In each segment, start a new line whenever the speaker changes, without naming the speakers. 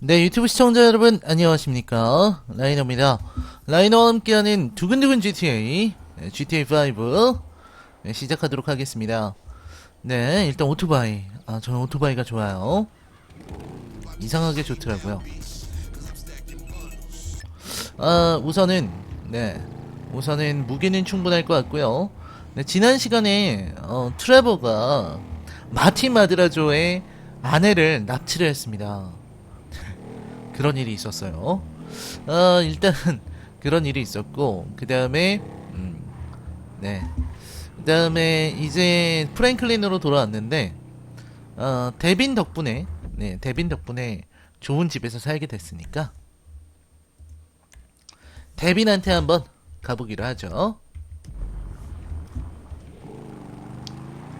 네, 유튜브 시청자 여러분, 안녕하십니까. 라이너입니다. 라이너와 함께하는 두근두근 GTA, 네, GTA5, 네, 시작하도록 하겠습니다. 네, 일단 오토바이. 아, 저는 오토바이가 좋아요. 이상하게 좋더라고요. 아, 우선은, 네, 우선은 무게는 충분할 것 같고요. 네, 지난 시간에, 어, 트레버가 마틴 마드라조의 아내를 납치를 했습니다. 그런 일이 있었어요. 어, 일단 그런 일이 있었고 그 다음에 음, 네, 그 다음에 이제 프랭클린으로 돌아왔는데 어, 데빈 덕분에 네, 데빈 덕분에 좋은 집에서 살게 됐으니까 데빈한테 한번 가보기로 하죠.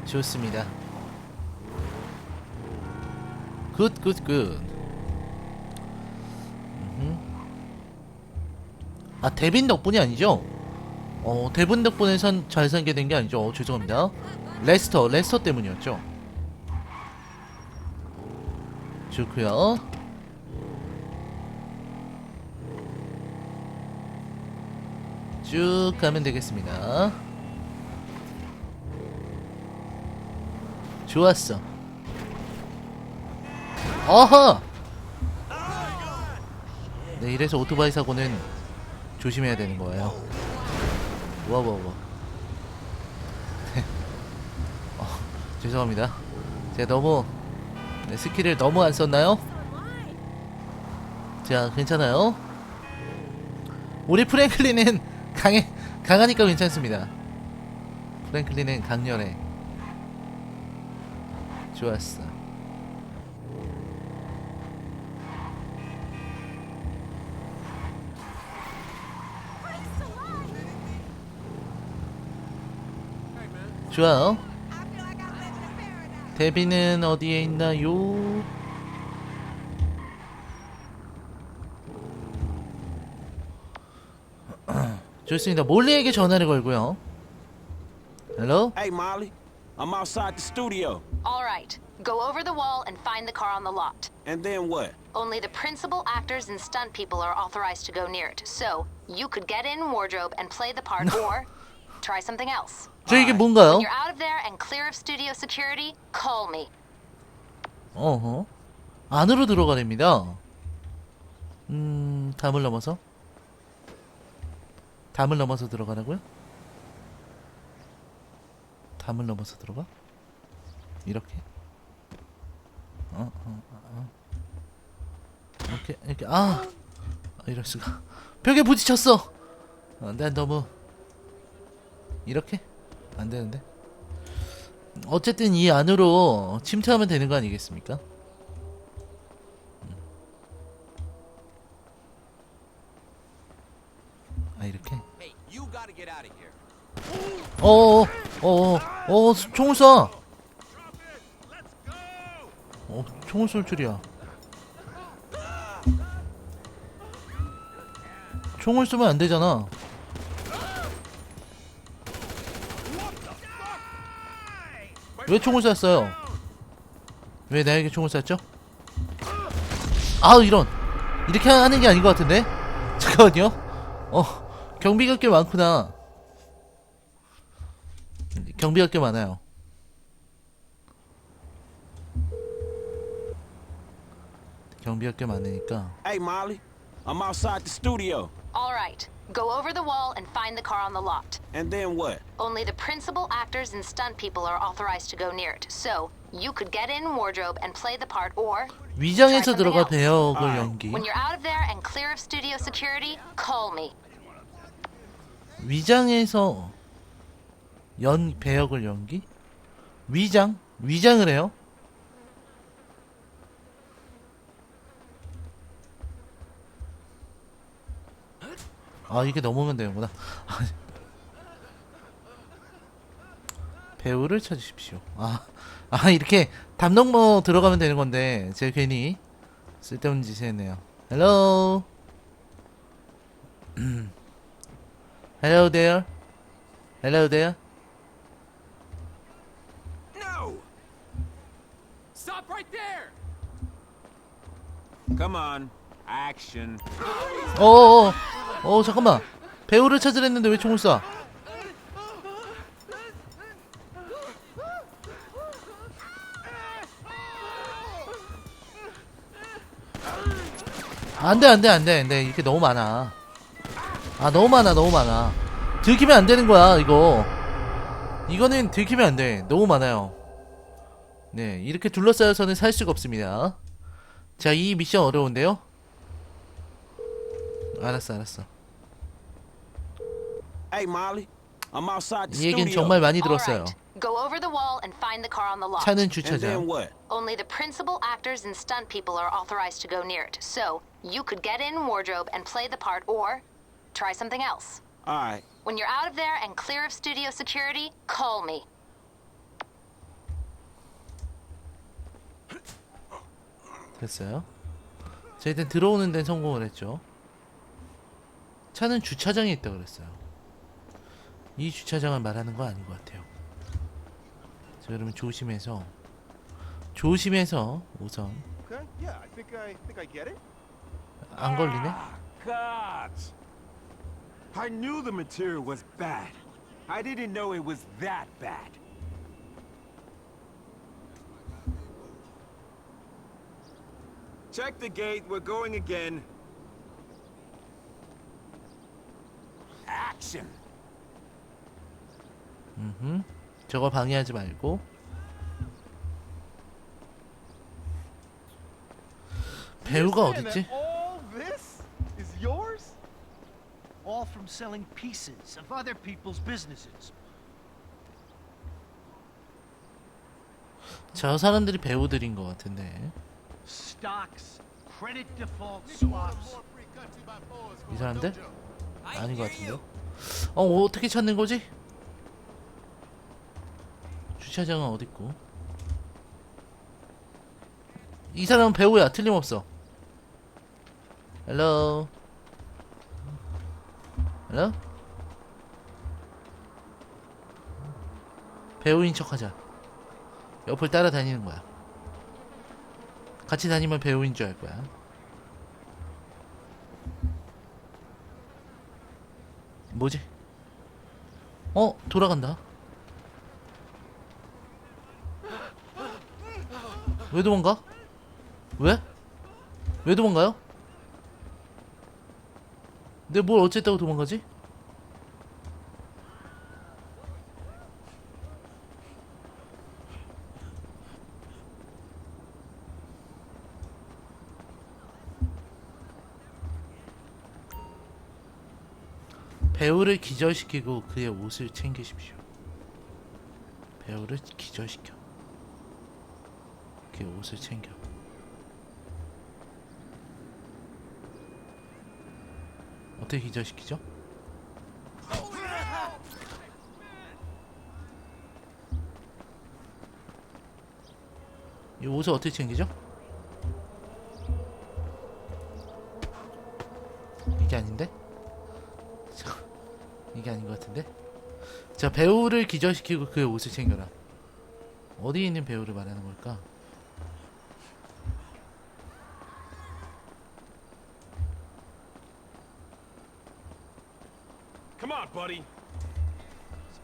좋습니다. 굿, 굿, 굿. 아 데빈 덕분이 아니죠? 어 데빈 덕분에 산, 잘 살게 된 게 아니죠? 어, 죄송합니다. 레스터 레스터 때문이었죠. 좋고요. 쭉 가면 되겠습니다. 좋았어. 어허! 네, 이래서 오토바이 사고는 조심해야 되는 거예요. 와, 와, 와. 네. 어, 죄송합니다. 제가 너무, 네, 스킬을 너무 안 썼나요? 자, 괜찮아요. 우리 프랭클린은 강해, 강하니까 괜찮습니다. 프랭클린은 강렬해. 좋았어. 좋아요. 데비는 어디에 있나요? 좋습니다. 몰리에게 전화를 걸고요. 헬로?
Hey, Molly. I'm outside the studio.
All right. Go over the wall and find the car on the lot.
And then what?
Only the principal actors and stunt people are authorized to go near it. So, you could get in wardrobe and play the part or try something else.
저 이게 뭔가요?
When you're out of there and clear of studio security, call me.
어허. 안으로 들어가랍니다. 음, 담을 넘어서? 담을 넘어서 들어가라고요? 담을 넘어서 들어가? 이렇게? 어, 어, 어, 어. 이렇게, 이렇게, 아! 아, 이럴 수가. 벽에 부딪혔어! 어, 난 너무, 이렇게? 안 되는데? 어쨌든 이 안으로 침투하면 되는 거 아니겠습니까? 아 이렇게?
Hey, you gotta get out of here.
어어어 어어 어, 총을 쏴. 어 총을 쏠 줄이야. 총을 쏘면 안 되잖아. 왜 총을 쐈어요? 왜 나에게 총을 쐈죠? 아우 이런 이렇게 하는 게 아닌 것 같은데? 잠깐만요. 어 경비가 꽤 많구나. 경비가 꽤 많아요. 경비가 꽤 많으니까
Hey, Molly. I'm outside the studio.
All right. Go over the wall and find the car on the lot.
And then what?
Only the principal actors and stunt people are authorized to go near it. So, you could get in wardrobe and play the part or
위장에서
try something
들어가
else.
배역을
Alright.
연기.
When you're out of there and clear of studio security, call me.
위장에서 연 배역을 연기? 위장? 위장을 해요? 아 이게 넘으면 되는구나. 배우를 찾으십시오. 아, 아 이렇게 담당모 들어가면 되는 건데 제가 괜히 쓸데없는 짓을 했네요. Hello there. Hello there.
No!
Stop right there!
Come on. Action.
어 어 잠깐만. 배우를 찾으랬는데 왜 총을 쏴? 안돼 안돼 안돼. 안돼 이렇게 너무 많아. 아 너무 많아 너무 많아. 들키면 안 되는 거야 이거. 이거는 들키면 안돼. 너무 많아요. 네 이렇게 둘러싸여서는 살 수가 없습니다. 자 이 미션 어려운데요 알았어 알았어
Hey, Molly. I'm outside the
이 얘기는
studio.
정말 많이 들었어요
right. Go over the wall and find the car on the lot.
차는
And then
주차장
what?
Only the principal actors and stunt people are authorized to go near it. So, you could get in wardrobe and play the part or try something else.
All right.
When you're out of there and clear of studio security, call me.
됐어요 자 일단 들어오는 데는 성공을 했죠 차는 주차장에 있다 그랬어요 이 주차장을 말하는 거 아닌 것 같아요 자 그러면 조심해서 조심해서 우선. 안 걸리네!
I knew the material was bad. I didn't know it was that bad. Check the gate, we're going again. Action!
음흠. 저거 방해하지 말고 배우가 어딨지?
All this is yours?
all from selling pieces of other people's businesses.
저 사람들이 배우들인 것 같은데
Stocks, credit default swaps.
이 사람들? 아닌 것 같은데 어 어떻게 찾는 거지? 주차장은 어딨고? 이 사람은 배우야. 틀림없어. 헬로 헬로 배우인 척하자. 옆을 따라다니는 거야. 같이 다니면 배우인 줄 알 거야. 뭐지? 어 돌아간다. 왜 도망가? 왜? 왜 도망가요? 근데 뭘 어쨌다고 도망가지? 배우를 기절시키고 그의 옷을 챙기십시오. 배우를 기절시켜. 그의 옷을 챙겨. 어떻게 기절시키죠? 이 옷을 어떻게 챙기죠? 이게 아닌데? 자, 같은데? 자, 배우를 기절시키고 그의 옷을 챙겨라. 어디에 있는 배우를 말하는 걸까?
Come on, buddy.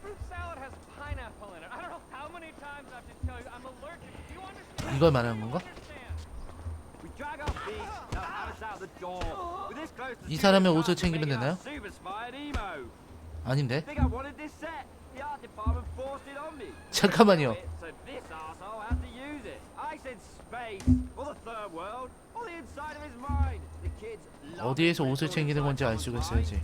Fruit salad has pineapple in it. I don't know how many times I have to tell you I'm allergic. Do you understand?
이걸 말하는 건가?
understand?
We drag our feet, they'll have us out the door. We're this close to
이 사람의 옷을 챙기면 되나요?
Super emo.
아닌데? 잠깐만요. 어디에서 옷을 챙기는 건지 알 수가 있어야지.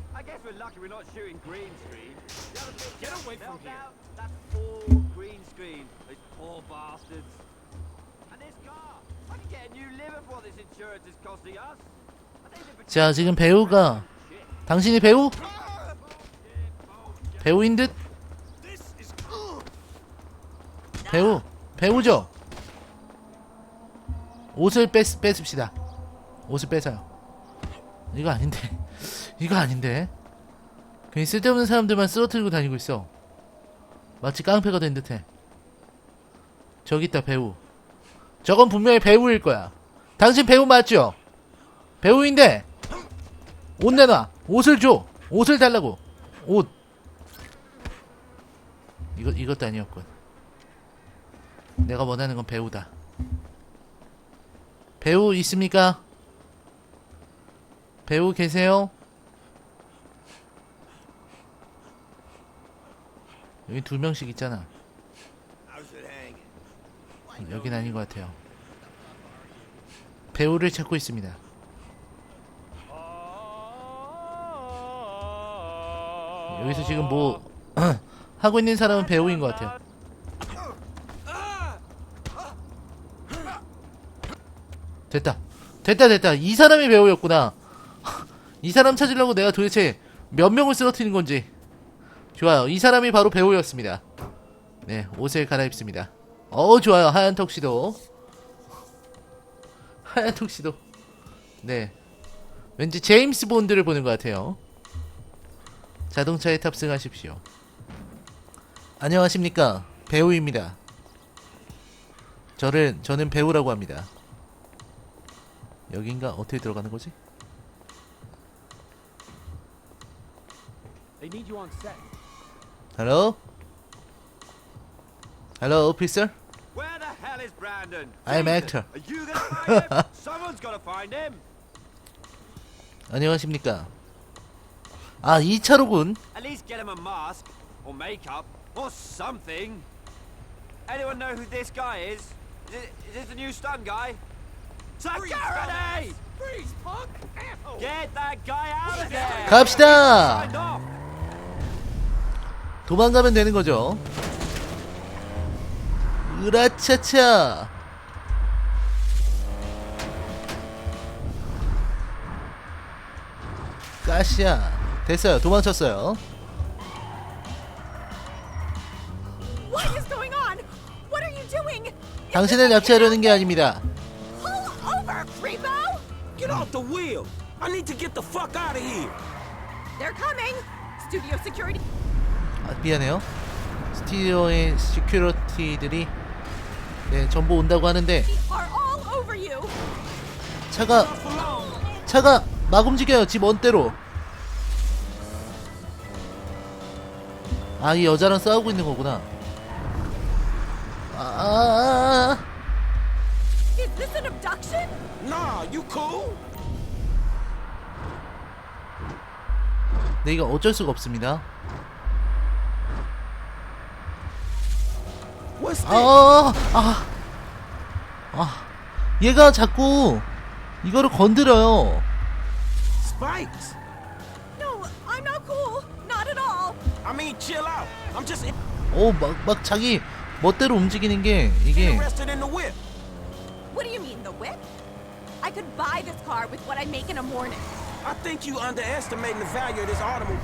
자, 지금 배우가 당신이 배우? 배우인 듯? 배우, 배우죠? 옷을 뺏, 뺏읍시다. 옷을 뺏어요. 이거 아닌데. 이거 아닌데. 괜히 쓸데없는 사람들만 쓰러뜨리고 다니고 있어. 마치 깡패가 된 듯해. 저기 있다, 배우. 저건 분명히 배우일 거야. 당신 배우 맞죠? 배우인데 옷 내놔 옷을 줘 옷을 달라고 옷 이거 이것도 아니었군. 내가 원하는 건 배우다. 배우 있습니까? 배우 계세요? 여기 두 명씩 있잖아. 여긴 아닌 것 같아요. 배우를 찾고 있습니다. 여기서 지금 뭐 하고 있는 사람은 배우인 것 같아요. 됐다, 됐다, 됐다. 이 사람이 배우였구나. 이 사람 찾으려고 내가 도대체 몇 명을 쓰러뜨린 건지. 좋아요. 이 사람이 바로 배우였습니다. 네, 옷을 갈아입습니다. 어, 좋아요. 하얀 턱시도. 하얀 턱시도. 네. 왠지 제임스 본드를 보는 것 같아요. 자동차에 탑승하십시오. 안녕하십니까 배우입니다. 저를 저는 배우라고 합니다. 여긴가 어떻게 들어가는 거지?
They need you on set.
Hello? Hello, officer?
Where the hell is Brandon?
I'm actor.
Are you gonna find him? Someone's gotta find him.
안녕하십니까? 아, 2차로군.
At least get him a mask, or makeup, or something. Anyone know who this guy is? Is, it, is this the new stun guy? Security!
Freeze, punk!
Get that guy out of there!
갑시다.
Signed off.
도망가면 되는 거죠. 으라차차. 가시야. 됐어요. 도망쳤어요. 당신을 납치하려는 게 아닙니다.
Pull over, creepo!
Get off the wheel. I need to get the fuck out of here.
They're coming. Studio security.
아, 미안해요. 스튜디오의 시큐리티들이 네, 전부 온다고 하는데
Are all over you.
차가 차가 막 움직여요. 집 원대로. 아, 이 여자랑 싸우고 있는 거구나. 아, 아, 아,
Is this an abduction?
Nah, you cool?
아. 네, 이거 어쩔 수가 없습니다.
What's?
아, 아, 아, 얘가 자꾸 이거를 건드려요.
Spikes.
No, I'm not cool. Not at all.
I mean, chill out. I'm just
오, 막, 막 자기 멋대로 움직이는 게 이게
interested in the whip.
What do you mean, the whip? I could buy this car with what I make in a morning.
I think you underestimating the value of this automobile.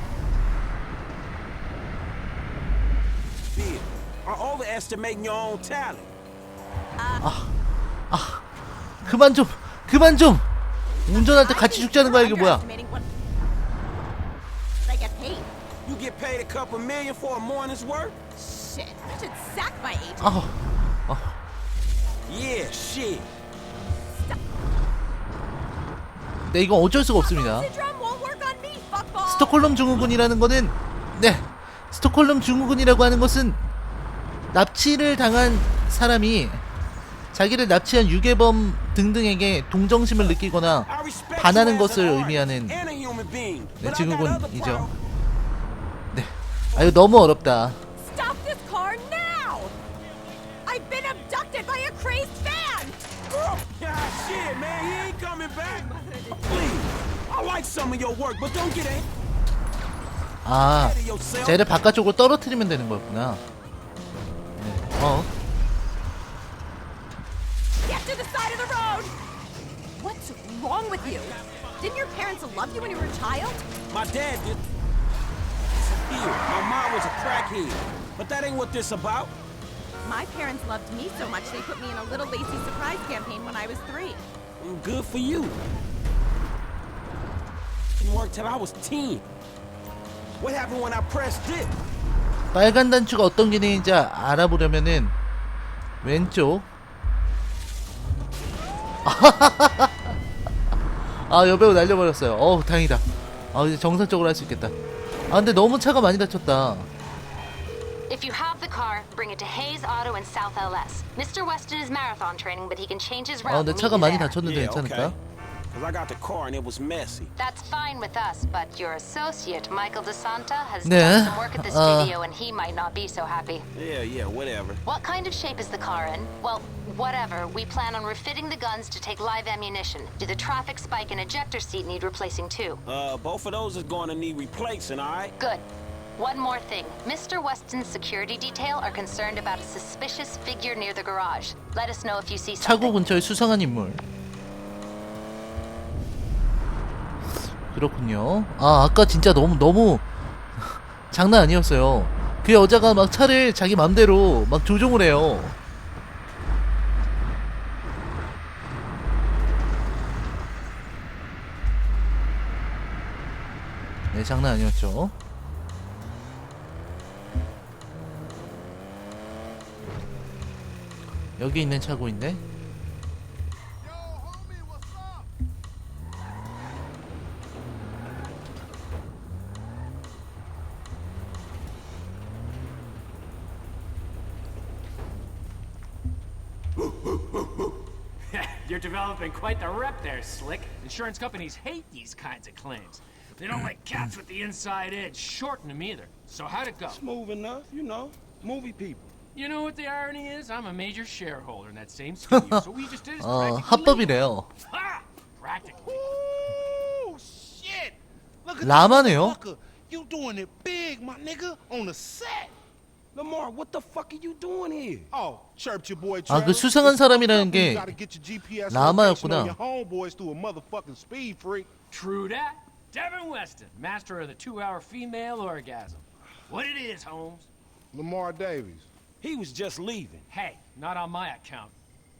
Are overestimating your own talent.
그만 좀, 그만 좀. 운전할 때 같이 죽자는 거야 이게 뭐야?
Underestimating what I get paid.
You get paid a couple million for a morning's work?
Shit, I should sack my agent.
아,
Yeah, shit.
네 이건 어쩔 수가 없습니다. 스톡홀름 증후군이라는 거는 네 스톡홀름 증후군이라고 하는 것은 납치를 당한 사람이 자기를 납치한 유괴범 등등에게 동정심을 느끼거나 반하는 것을 의미하는
and a human being.
네, 증후군이죠. 네. 아 이거 너무 어렵다.
shit, man, he ain't coming back. Please, I like some of your work, but don't get ahead
아
of yourself.
쟤를 바깥쪽으로 떨어뜨리면 되는 거였구나. 네. 어.
Get to the side of the road! What's wrong with you? Didn't your parents love you when you were a child?
My dad did. Disappeared. My mom was a crackhead, but that ain't what this about.
My parents loved me so much they put me in a Little Lacy surprise campaign when I was three.
Mm, Good for you. Didn't work till I was 10. What happened when I pressed it?
빨간 단추가 어떤 기능인지 알아보려면은 왼쪽 아 여배우 날려버렸어요 어우 다행이다 아 이제 정상적으로 할 수 있겠다 아 근데 너무 차가 많이 다쳤다
If you have car, bring it to Hayes Auto in South LS. Mr. Weston is marathon training, but he can change his
아
route
근데
and meet
차가
you
많이
there.
다쳤는데
Yeah,
괜찮을까?
okay. Cause I got the car and it was messy.
That's fine with us, but your associate, Michael DeSanta, has
네,
done some work at the
아.
studio and he might not be so happy.
Yeah, yeah, whatever.
What kind of shape is the car in? Well, whatever. We plan on refitting the guns to take live ammunition. Do the traffic spike and ejector seat need replacing too?
Uh, both of those is going to need replacing, all right?
Good. One more thing. Mr. Weston's security detail are concerned about a suspicious figure near the garage. Let us know if you see
차고
something.
근처에 수상한 인물 그렇군요 아 아까 진짜 너무 너무 장난 아니었어요 그 여자가 막 차를 자기 맘대로 막 조종을 해요 네 장난 아니었죠 여기 있는 차고인데
You're developing quite the rep there, Slick. Insurance companies hate these kinds of claims. They don't like cats with the inside edge, shorten them either. So how'd it go?
Smooth enough, you know. Movie people.
You know what the irony is? I'm a major shareholder in that same studio, so we just did is
어
practically
합법이래요
Ha! Practically.
Ooh, shit! Look at
라마네요.
this motherfucker. You doing it big, my nigga, on the set.
Lamar, what the fuck are you doing here?
Oh, chirped your boy
아, 그
Trevor.
수상한
It's
사람이라는
fucked up when
게
you gotta get your GPS
라마였구나.
location on your homeboys through a motherfucking speed freak.
True that. Devin Weston, master of the two-hour female orgasm. What it is, Holmes?
Lamar Davies.
he was just leaving.
Hey, not on my account.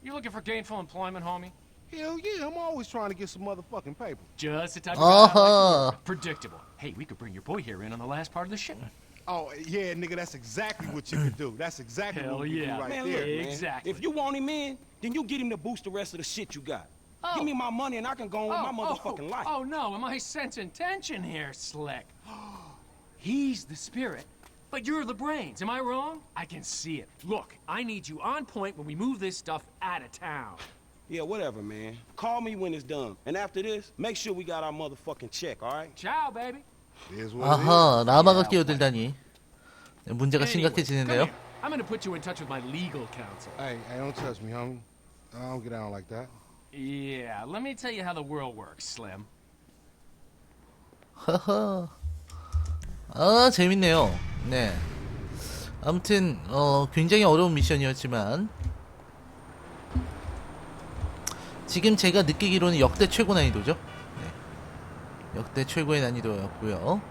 You looking for gainful employment, homie?
Hell yeah, I'm always trying to get some motherfucking paper.
Just the type of guy I like to
Uh-huh.
work with. Predictable. Hey, we could bring your boy here in on the last part of the shipment.
Oh yeah, nigga, that's exactly what you could do. That's exactly
Hell
what you
yeah.
do right
Man,
there.
look, man.
Exactly.
If you want him in, then you get him to boost the rest of the shit you got.
Oh.
Give me my money and I can go on with my motherfucking
oh,
life.
Oh no, am I sensing tension here, Slick? He's the spirit, but you're the brains. Am I wrong? I can see it. Look, I need you on point when we move this stuff out of town.
Yeah, whatever, man. Call me when it's done. And after this, make sure we got our motherfucking check, all right?
Ciao, baby.
It is what it is.
아하 라마가 끼어들다니 네, 문제가
Anyway, come
심각해지는데요
here. I'm gonna put you in touch with my legal counsel.
Hey, hey, don't touch me, homie. I don't get down like that.
Yeah, let me tell you how the world works, Slim.
허허 아 재밌네요. 네. 아무튼 어 굉장히 어려운 미션이었지만. 지금 제가 느끼기로는 역대 최고 난이도죠? 네. 역대 최고의 난이도였고요.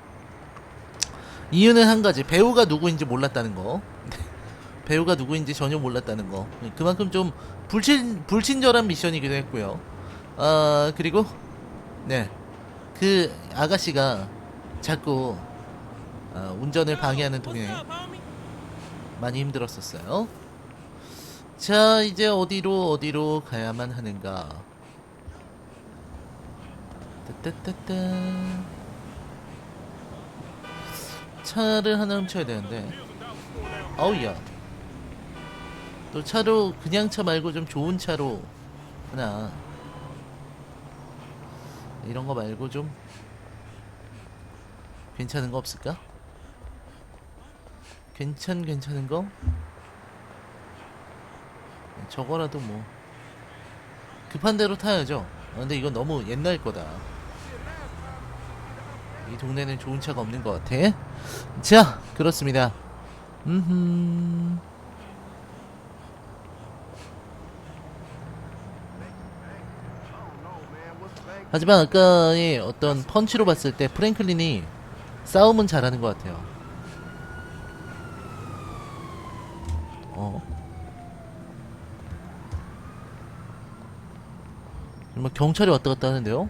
이유는 한 가지. 배우가 누구인지 몰랐다는 거. 네. 배우가 누구인지 전혀 몰랐다는 거. 그만큼 좀 불친 불친절한 미션이기도 했고요. 아 그리고 네. 그 아가씨가 자꾸 어, 운전을 방해하는 통에 많이 힘들었었어요. 자, 이제 어디로 어디로 가야만 하는가? 따따따따. 차를 하나 훔쳐야 되는데. 어우야. 또 차로 그냥 차 말고 좀 좋은 차로 하나. 이런 거 말고 좀 괜찮은 거 없을까? 괜찮 괜찮은 거? 네, 저거라도 뭐 급한 대로 타야죠. 아, 근데 이건 너무 옛날 거다. 이 동네는 좋은 차가 없는 것 같아. 자, 그렇습니다. 음. 하지만 아까의 어떤 펀치로 봤을 때 프랭클린이 싸움은 잘하는 것 같아요. 어. 뭐 경찰이 왔다 갔다 하는데요?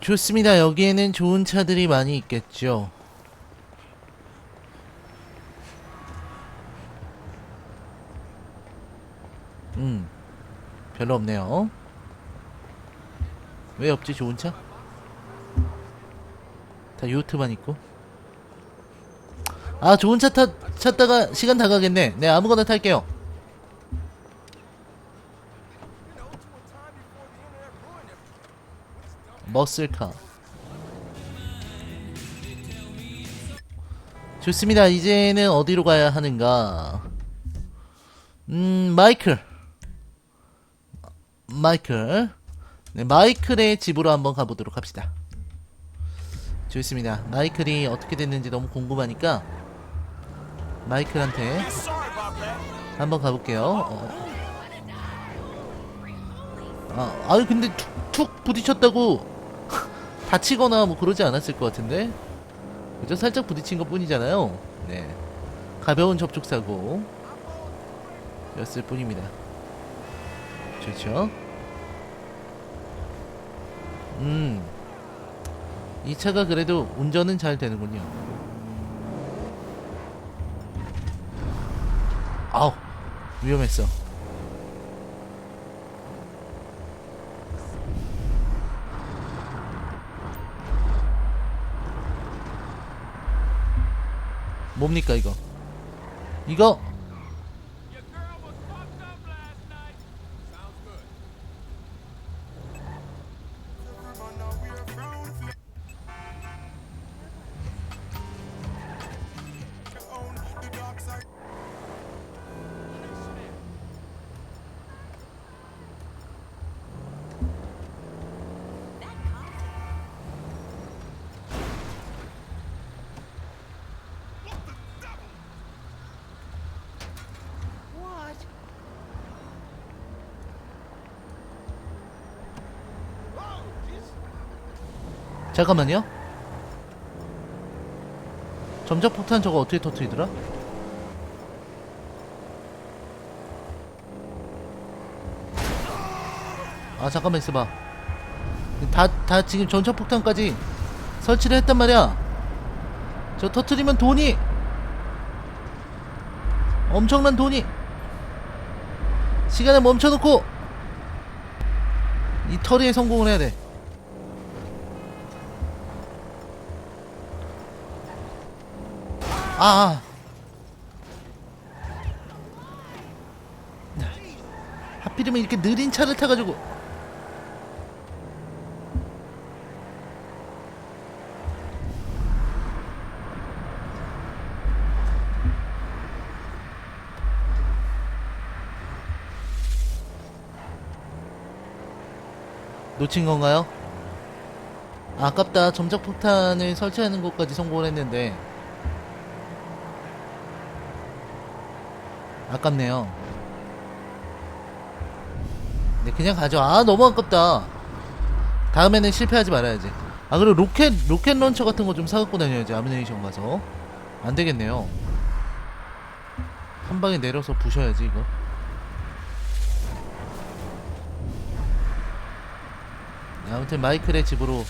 좋습니다. 여기에는 좋은 차들이 많이 있겠죠. 음 별로 없네요 왜 없지 좋은 차? 다 요트만 있고. 아 좋은 차 타, 찾다가 시간 다 가겠네. 네 아무거나 탈게요. 머슬카. 좋습니다. 이제는 어디로 가야 하는가? 음 마이클. 마이클. 네 마이클의 집으로 한번 가보도록 합시다 좋습니다. 마이클이 어떻게 됐는지 너무 궁금하니까 마이클한테. 한번 가볼게요. 어. 아, 아유 근데 툭툭 부딪혔다고 다치거나 뭐 그러지 않았을 것 같은데? 그저 살짝 부딪힌 것 뿐이잖아요. 네. 가벼운 접촉 사고 였을 뿐입니다. 좋죠? 음 이 차가 그래도 운전은 잘 되는군요. 아우 위험했어. 뭡니까 이거? 이거 잠깐만요. 점적 폭탄 저거 어떻게 터트리더라? 아 잠깐만 있어봐. 다, 다 지금 전차 폭탄까지 설치를 했단 말이야. 저 터트리면 돈이! 엄청난 돈이! 시간을 멈춰놓고 이 터리에 성공을 해야 돼 아, 아. 하필이면 이렇게 느린 차를 타가지고 놓친 건가요? 아깝다. 점적 폭탄을 설치하는 것까지 성공을 했는데 아깝네요. 네, 그냥 가죠. 아, 너무 아깝다. 다음에는 실패하지 말아야지. 아, 그리고 로켓, 로켓 런처 같은 거 좀 사갖고 다녀야지. 아미네이션 가서. 안 되겠네요. 한 방에 내려서 부셔야지, 이거. 네, 아무튼 마이클의 집으로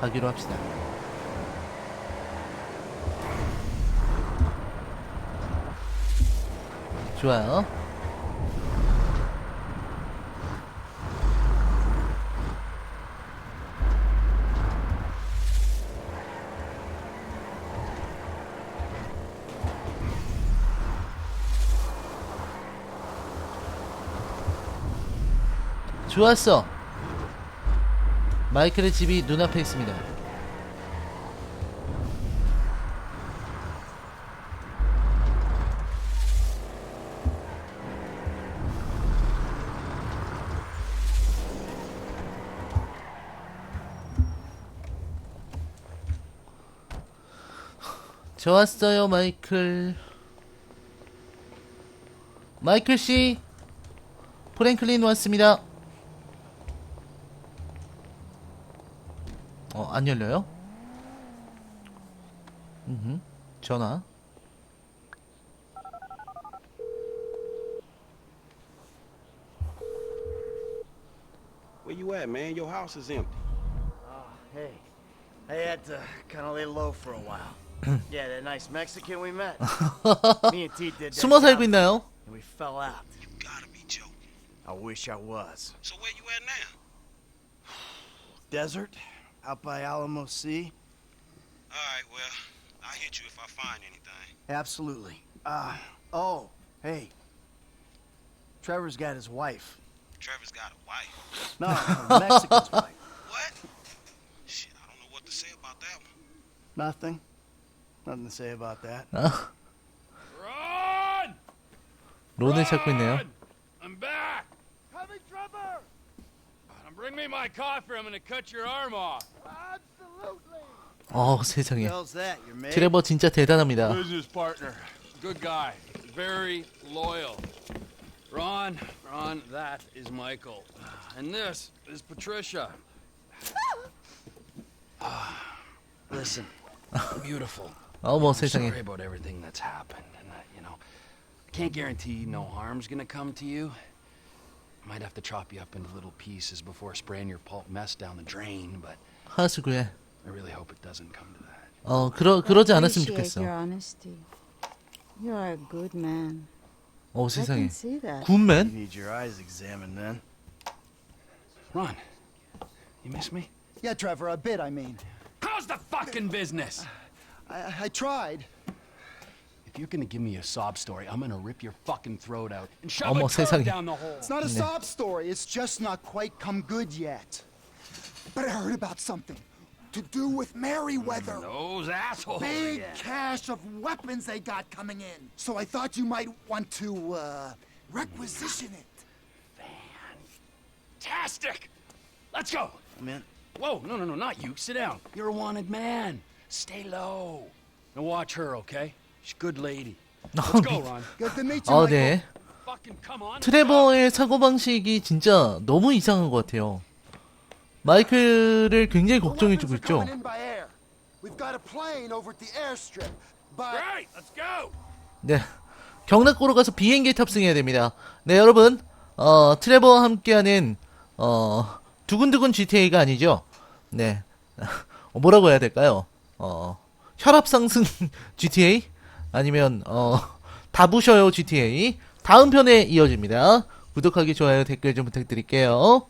가기로 합시다. 좋아요. 좋았어. 마이클의 집이 눈앞에 있습니다. 좋았어요, 마이클. 마이클 씨, 프랭클린 왔습니다. 어, 안 열려요? 음, 전화.
Where you at, man? Your house is empty.
Oh, hey. I had to kind of lay low for a while. yeah, that nice Mexican we met. Me and T did that
숨어 살고
job,
있나요?
and we fell out.
You gotta I wish I was.
So where you at now?
Desert, out by Alamo Sea.
All right, well, I'll hit you if I find anything.
Absolutely. Uh, oh, hey. Trevor's got his wife.
Trevor's got a wife.
No, no, Mexican's wife.
What? Shit, I don't know what to say about that one.
Nothing. Nothing to say about that.
아,
Run!
론을 찾고 있네요.
Run! I'm back!
Coming, Trevor!
Bring me my coffee. I'm gonna cut your arm off.
Absolutely!
어 세상에.
How's that, your mate?
트레버 진짜 대단합니다.
Business partner. Good guy. Very loyal. Ron, Ron, that is Michael. And this is Patricia. Ah, Listen, beautiful.
어머
I'm
세상에.
sorry about everything that's happened, and that, you know, I can't guarantee no harm's gonna come to you. Might have to chop you up into little pieces before spraying your pulp mess down the drain, but
하수구에.
I really hope it doesn't come to that.
어 그러 그러지 않았으면
Appreciate
좋겠어.
your honesty. You are a good man.
어
I
세상에.
can see that.
You
굿맨?
need your eyes examined then.
Ron, you miss me?
Yeah, Trevor, a bit, I mean.
How's the fucking business?
I, I tried.
If you're gonna give me a sob story, I'm gonna rip your fucking throat out and shove
Almost
a turd down the hole.
It's not a sob story. It's just not quite come good yet. But I heard about something to do with Merryweather.
Mm, those assholes.
Big yeah. cache of weapons they got coming in. So I thought you might want to uh, requisition it.
Fantastic. Let's go.
Come in.
Whoa, no, no, no, not you. Sit down. You're a wanted man. Stay low. Now watch her, okay? She's a good lady. Let's go, Ron.
Good to meet you,
어
Michael.
네.
Fucking come on.
트레버의 사고 방식이 진짜 너무 이상한 것 같아요. 마이클을 굉장히 걱정해주고
weapons are
있죠.
coming in by air. We've got a plane over at the airstrip, but
Right, let's go.
네. 경락고로 가서 비행기에 탑승해야 됩니다. 네, 여러분. 어, 트레버와 함께하는 어, 두근두근 GTA가 아니죠. 네. 어, 뭐라고 해야 될까요? 어, 혈압 상승 GTA 아니면 어, 다 부셔요 GTA 다음 편에 이어집니다. 구독하기, 좋아요, 댓글 좀 부탁드릴게요.